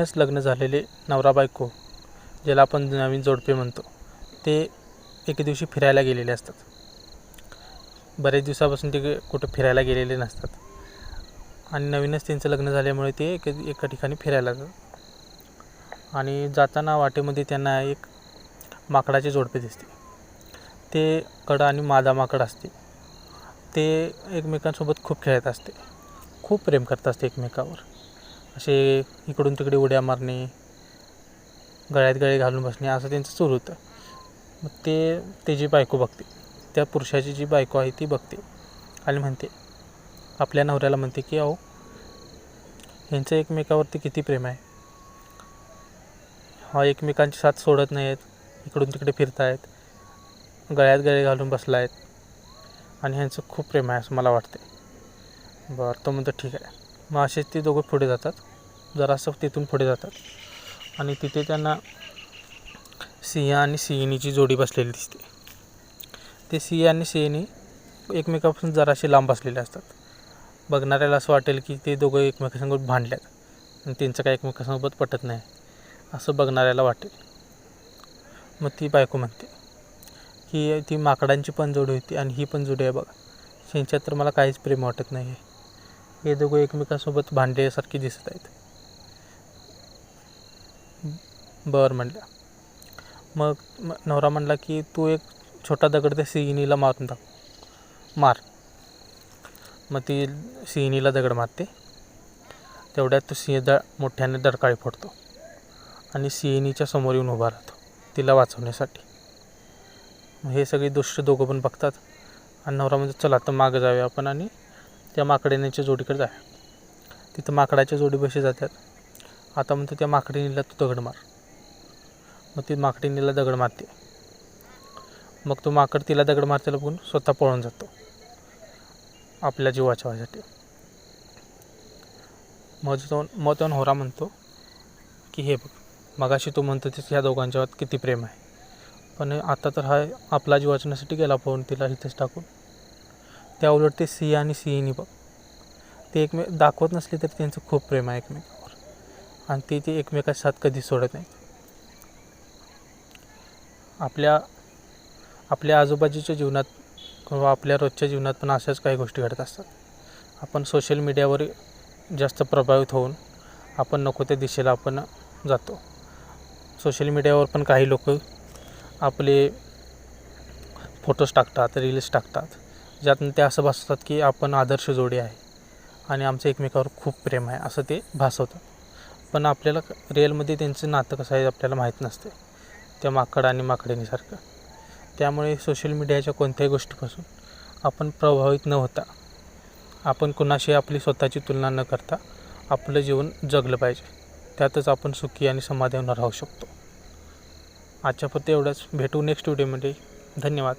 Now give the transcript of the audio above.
नवीनच लग्न झालेले नवरा बायको ज्याला आपण नवीन जोडपे म्हणतो ते एके दिवशी फिरायला गेलेले असतात. बरेच दिवसापासून ते कुठं फिरायला गेलेले नसतात. आणि नवीनच त्यांचं लग्न झाल्यामुळे ते एक एका ठिकाणी फिरायला जातात. आणि जाताना वाटेमध्ये त्यांना एक माकडाचे जोडपे दिसते. ते कडं आणि मादा माकड असते. ते एकमेकांसोबत खूप खेळत असते. खूप प्रेम करत असते एकमेकावर. असे इकडून तिकडे उड्या मारणे गळ्यात गळे घालून बसणे असं त्यांचं सुरू होतं. मग ते त्याची बायको बघते त्या पुरुषाची जी बायको आहे ती बघते आणि म्हणते आपल्या नवऱ्याला म्हणते की अहो यांचं एकमेकावरती किती प्रेम आहे? हा एकमेकांची साथ सोडत नाही आहेत इकडून तिकडे फिरत आहेत गळ्यात गळे घालून बसला आहेत आणि ह्यांचं खूप प्रेम आहे असं मला वाटते बरं तो म्हणतो ठीक आहे. मग असेच ते दोघं पुढे जातात. जरासं तिथून पुढे जातात. आणि तिथे त्यांना सिंह आणि सिंहिणीची जोडी बसलेली दिसते. ते सिंह आणि सिंहिणी एकमेकापासून जराशी लांब बसलेले असतात. बघणाऱ्याला असं वाटेल की ते दोघं एकमेकासोबत भांडल्यात. आणि त्यांचं काय एकमेकासोबत पटत नाही. असं बघणाऱ्याला वाटेल. मग ती बायको म्हणते की ती माकडांची पण जोडी होती आणि ही पण जोडी आहे बघा. ह्यांच्यात तर मला काहीच प्रेम वाटत नाही आहे हे दोघं एकमेकांसोबत भांडल्यासारखी दिसत आहेत. बरं म्हणलं. मग नवरा म्हणला की तू एक छोटा दगड त्या सिहिनीला मारून टाक. मार. मग ती सिहिनीला दगड मारते. तेवढ्यात तो सिंह द मोठ्याने दरकाळी फोडतो आणि सिहिनीच्या समोर येऊन उभा राहतो तिला वाचवण्यासाठी. हे सगळे दुष्ट दोघं पण बघतात. आणि नवरा म्हणजे चला तर मागं जाऊया आपण आणि त्या माकडिणीच्या जोडीकडे जाऊया तिथं माकडाच्या जोडीपाशी जातात आता म्हणतो त्या माकडीनीला तू दगड मार. मग ती माकडीनीला दगड मारते. मग तो माकड तिला दगड मारतेला बघून स्वतः पळून जातो. आपल्या जीवाच्या वासाठी मग तो मग तो होरा म्हणतो की हे बघ मगाशी तू म्हणतो तिथे ह्या दोघांच्या किती प्रेम आहे. पण आता तर हा आपला जीव वाचण्यासाठी गेला पळून तिला इथेच टाकून. त्या उलट ते सिंह आणि सिंहिणी बघ. ते एकमे दाखवत नसले तरी त्यांचं खूप प्रेम आहे एकमेकावर. आणि ते ते एकमेकाची साथ कधी सोडत नाही आपल्या आपल्या आजूबाजूच्या जीवनात किंवा आपल्या रोजच्या जीवनात पण अशाच काही गोष्टी घडत असतात. आपण सोशल मीडियावर जास्त प्रभावित होऊन आपण नको त्या दिशेला आपण जातो. सोशल मीडियावर पण काही लोक आपले फोटोज टाकतात रील्स टाकतात. ज्यातून ते असं भासतात की आपण आदर्श जोडी आहे. आणि आमचं एकमेकावर खूप प्रेम आहे असं ते भासवतं पण आपल्याला रिअलमध्ये त्यांचं नातं कसं आहे आपल्याला माहीत नसते. त्या माकड आणि माकडिणीसारखं त्यामुळे सोशल मीडियाच्या कोणत्याही गोष्टीपासून आपण प्रभावित न होता आपण कुणाशी आपली स्वतःची तुलना न करता आपलं जीवन जगलं पाहिजे. त्यातच आपण सुखी आणि समाधान राहू शकतो. आजच्या फक्त एवढंच. भेटू नेक्स्ट व्हिडिओमध्ये धन्यवाद.